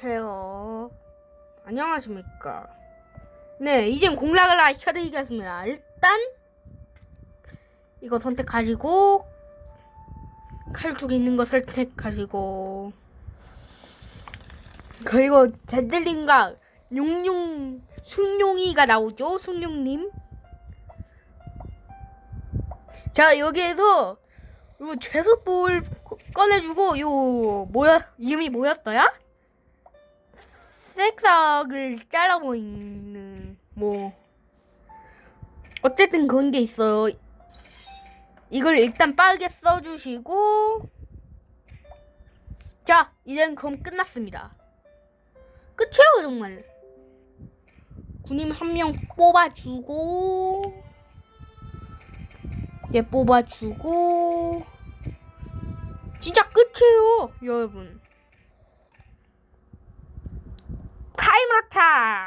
안녕하세요. 안녕하십니까. 네, 이젠 공략을 알려드리겠습니다. 일단 이거 선택하시고 칼뚝 있는 거 선택하시고 그리고 제들린과 용용 숭룡이가 나오죠. 숭룡님. 자 여기에서 요 죄수볼 꺼내주고 요 뭐야 이름이 뭐였더라? 색상을 잘라보이는 뭐 어쨌든 그런 게 있어요. 이걸 일단 빠르게 써주시고 자 이젠 그럼 끝났습니다. 끝이에요 정말. 군인 한 명 뽑아주고 얘 뽑아주고 진짜 끝이에요 여러분. 타임어택